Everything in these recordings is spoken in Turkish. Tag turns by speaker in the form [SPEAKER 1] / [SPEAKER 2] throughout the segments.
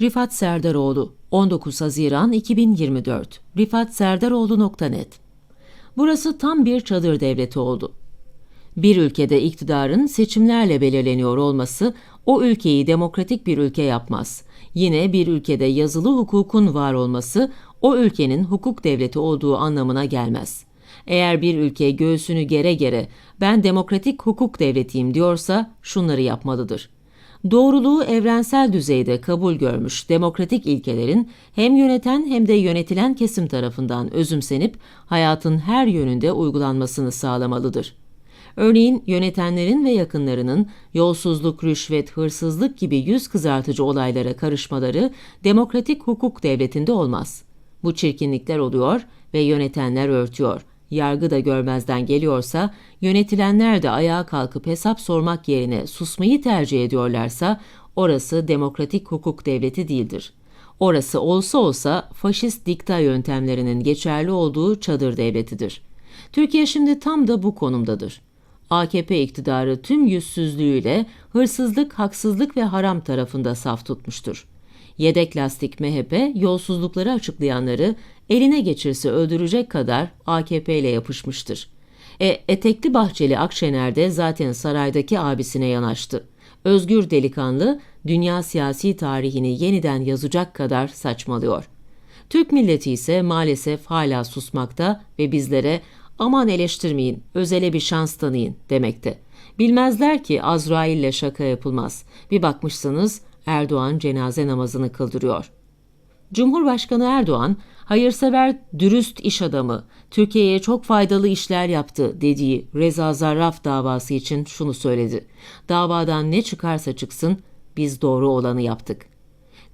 [SPEAKER 1] Rifat Serdaroğlu 19 Haziran 2024 rifatserdaroğlu.net Burası tam bir çadır devleti oldu. Bir ülkede iktidarın seçimlerle belirleniyor olması o ülkeyi demokratik bir ülke yapmaz. Yine bir ülkede yazılı hukukun var olması o ülkenin hukuk devleti olduğu anlamına gelmez. Eğer bir ülke göğsünü gere gere ben demokratik hukuk devletiyim diyorsa şunları yapmalıdır. Doğruluğu evrensel düzeyde kabul görmüş demokratik ilkelerin hem yöneten hem de yönetilen kesim tarafından özümsenip hayatın her yönünde uygulanmasını sağlamalıdır. Örneğin yönetenlerin ve yakınlarının yolsuzluk, rüşvet, hırsızlık gibi yüz kızartıcı olaylara karışmaları demokratik hukuk devletinde olmaz. Bu çirkinlikler oluyor ve yönetenler örtüyor. Yargı da görmezden geliyorsa, yönetilenler de ayağa kalkıp hesap sormak yerine susmayı tercih ediyorlarsa, orası demokratik hukuk devleti değildir. Orası olsa olsa faşist dikta yöntemlerinin geçerli olduğu çadır devletidir. Türkiye şimdi tam da bu konumdadır. AKP iktidarı tüm yüzsüzlüğüyle hırsızlık, haksızlık ve haram tarafında saf tutmuştur. Yedek lastik MHP yolsuzlukları açıklayanları eline geçirse öldürecek kadar AKP ile yapışmıştır. E, etekli Bahçeli Akşener de zaten saraydaki abisine yanaştı. Özgür delikanlı dünya siyasi tarihini yeniden yazacak kadar saçmalıyor. Türk milleti ise maalesef hala susmakta ve bizlere aman eleştirmeyin, özele bir şans tanıyın demekte. Bilmezler ki Azrail'le şaka yapılmaz. Bir bakmışsınız Erdoğan cenaze namazını kıldırıyor. Cumhurbaşkanı Erdoğan, hayırsever, dürüst iş adamı, Türkiye'ye çok faydalı işler yaptı dediği Reza Zarraf davası için şunu söyledi. Davadan ne çıkarsa çıksın biz doğru olanı yaptık.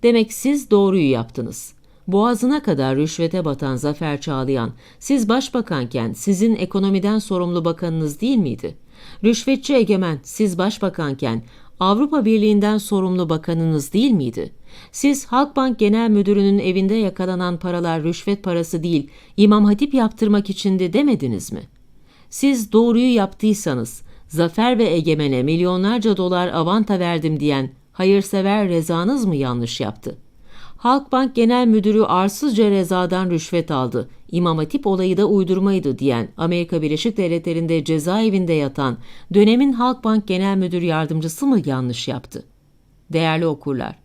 [SPEAKER 1] Demek siz doğruyu yaptınız. Boğazına kadar rüşvete batan Zafer Çağlayan, siz başbakanken sizin ekonomiden sorumlu bakanınız değil miydi? Rüşvetçi egemen, siz başbakanken Avrupa Birliği'nden sorumlu bakanınız değil miydi? Siz Halkbank Genel Müdürü'nün evinde yakalanan paralar rüşvet parası değil, İmam Hatip yaptırmak içindi demediniz mi? Siz doğruyu yaptıysanız, Zafer ve Egemen'e milyonlarca dolar avanta verdim diyen hayırsever rezanız mı yanlış yaptı? Halkbank Genel Müdürü arsızca rezadan rüşvet aldı. İmam Hatip olayı da uydurmaydı diyen Amerika Birleşik Devletleri'nde cezaevinde yatan dönemin Halkbank Genel Müdür Yardımcısı mı yanlış yaptı? Değerli okurlar,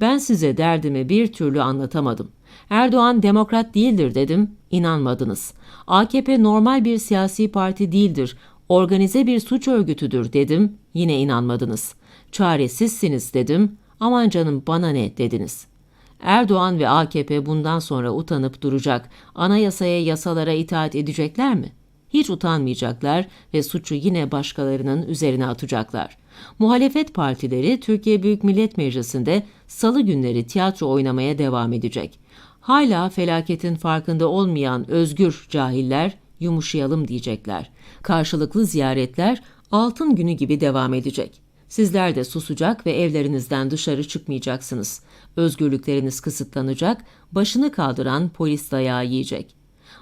[SPEAKER 1] ben size derdimi bir türlü anlatamadım. Erdoğan demokrat değildir dedim, inanmadınız. AKP normal bir siyasi parti değildir, organize bir suç örgütüdür dedim, yine inanmadınız. Çaresizsiniz dedim, aman canım bana ne dediniz.'' Erdoğan ve AKP bundan sonra utanıp duracak, anayasaya, yasalara itaat edecekler mi? Hiç utanmayacaklar ve suçu yine başkalarının üzerine atacaklar. Muhalefet partileri Türkiye Büyük Millet Meclisi'nde salı günleri tiyatro oynamaya devam edecek. Hala felaketin farkında olmayan özgür cahiller yumuşayalım diyecekler. Karşılıklı ziyaretler altın günü gibi devam edecek. Sizler de susacak ve evlerinizden dışarı çıkmayacaksınız. Özgürlükleriniz kısıtlanacak, başını kaldıran polis dayağı yiyecek.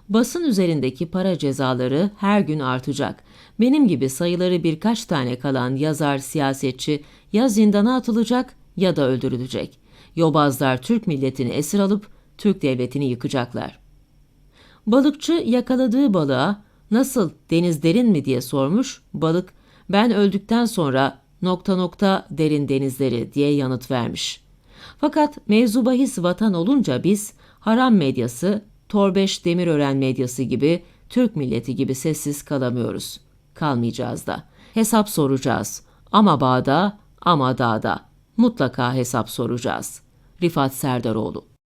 [SPEAKER 1] Basın üzerindeki para cezaları her gün artacak. Benim gibi sayıları birkaç tane kalan yazar, siyasetçi ya zindana atılacak ya da öldürülecek. Yobazlar Türk milletini esir alıp Türk devletini yıkacaklar. Balıkçı yakaladığı balığa nasıl deniz derin mi diye sormuş. Balık ben öldükten sonra nokta nokta derin denizleri diye yanıt vermiş. Fakat mevzu bahis vatan olunca biz haram medyası, Torbeş Demirören medyası gibi Türk milleti gibi sessiz kalamıyoruz. Kalmayacağız da. Hesap soracağız. Ama bağda ama dağda. Mutlaka hesap soracağız. Rifat Serdaroğlu